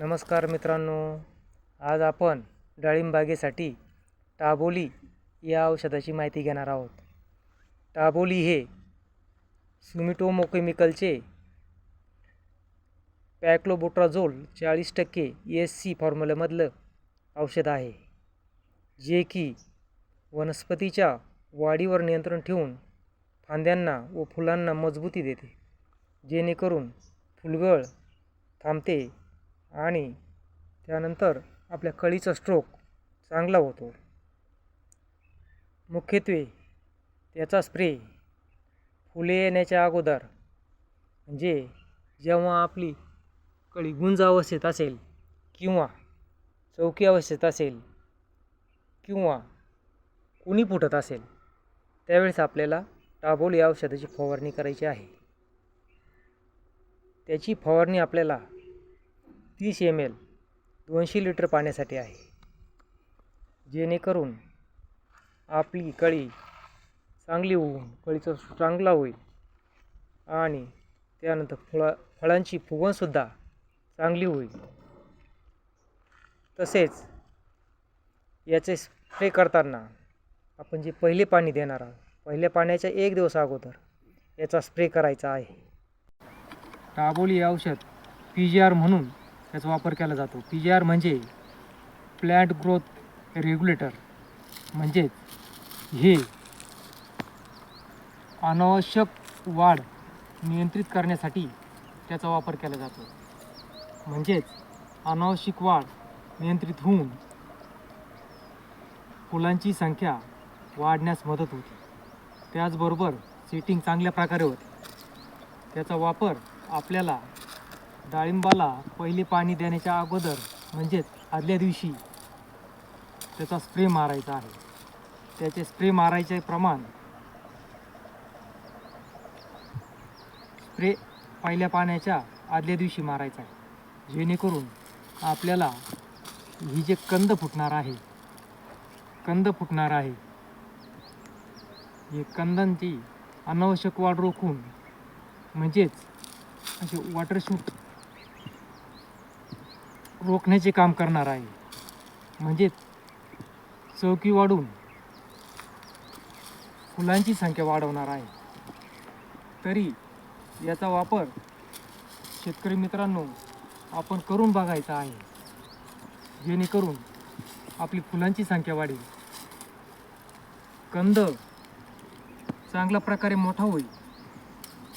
नमस्कार मित्रांनो. आज आपण डाळिंबागेसाठी टाबोली या औषधाची माहिती घेणार आहोत. टाबोली हे सुमिटोमो केमिकलचे पॅक्लोबोट्राझोल चाळीस टक्के एस सी फॉर्म्युल्यामधलं औषध आहे जे की वनस्पतीच्या वाढीवर नियंत्रण ठेवून फांद्यांना व फुलांना मजबूती देते जेणेकरून फुलगळ थांबते आणि त्यानंतर आपल्या कळीचा स्ट्रोक चांगला होतो. मुख्यत्वे त्याचा स्प्रे फुले येण्याच्या अगोदर म्हणजे जेव्हा आपली कळी गुंज अवस्थेत असेल किंवा चौकी अवस्थेत असेल किंवा कुणी फुटत असेल त्यावेळेस आपल्याला टाबोल या औषधाची फवारणी करायची आहे. त्याची फवारणी आपल्याला तीस एम एल दोनशे लिटर पाण्यासाठी आहे. जेणेकरून आपली कळी चांगली होऊन कळीचा चांगला होईल आणि त्यानंतर फळा फळांची फुगवणसुद्धा चांगली होईल. तसेच याचे स्प्रे करताना आपण जे पहिले पाणी देणार आहोत पहिल्या पाण्याच्या एक दिवस अगोदर याचा स्प्रे करायचा आहे. टाबोली औषध पी जी आर म्हणून याचा वापर केला जातो. पी जी आर म्हणजे प्लॅन्ट ग्रोथ रेग्युलेटर म्हणजेच हे अनावश्यक वाढ नियंत्रित करण्यासाठी त्याचा वापर केला जातो. म्हणजेच अनावश्यक वाढ नियंत्रित होऊन फुलांची संख्या वाढण्यास मदत होते. त्याचबरोबर सेटिंग चांगल्या प्रकारे होते. त्याचा वापर आपल्याला डाळिंबाला पहिले पाणी देण्याच्या अगोदर म्हणजेच आदल्या दिवशी त्याचा स्प्रे मारायचा आहे. त्याचे स्प्रे मारायचे प्रमाण स्प्रे पहिल्या पाण्याच्या आदल्या दिवशी मारायचा आहे. जेणेकरून आपल्याला ही जे कंद फुटणार आहे कंद फुटणार आहे हे कंदांची अनावश्यक वाढ रोखून म्हणजेच असे वॉटरशूट रोखण्याचे काम करणार आहे. म्हणजेच चौकी वाढून फुलांची संख्या वाढवणार आहे. तरी याचा वापर शेतकरी मित्रांनो आपण करून बघायचा आहे. जेणेकरून आपली फुलांची संख्या वाढेल. कंद चांगल्या प्रकारे मोठा होईल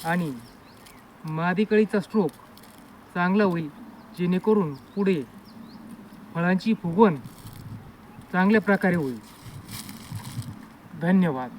आणि मादी कळीचा स्ट्रोक चांगला होईल. जेणेकरून पुढे फळांची फुगवण चांगल्या प्रकारे होईल. धन्यवाद.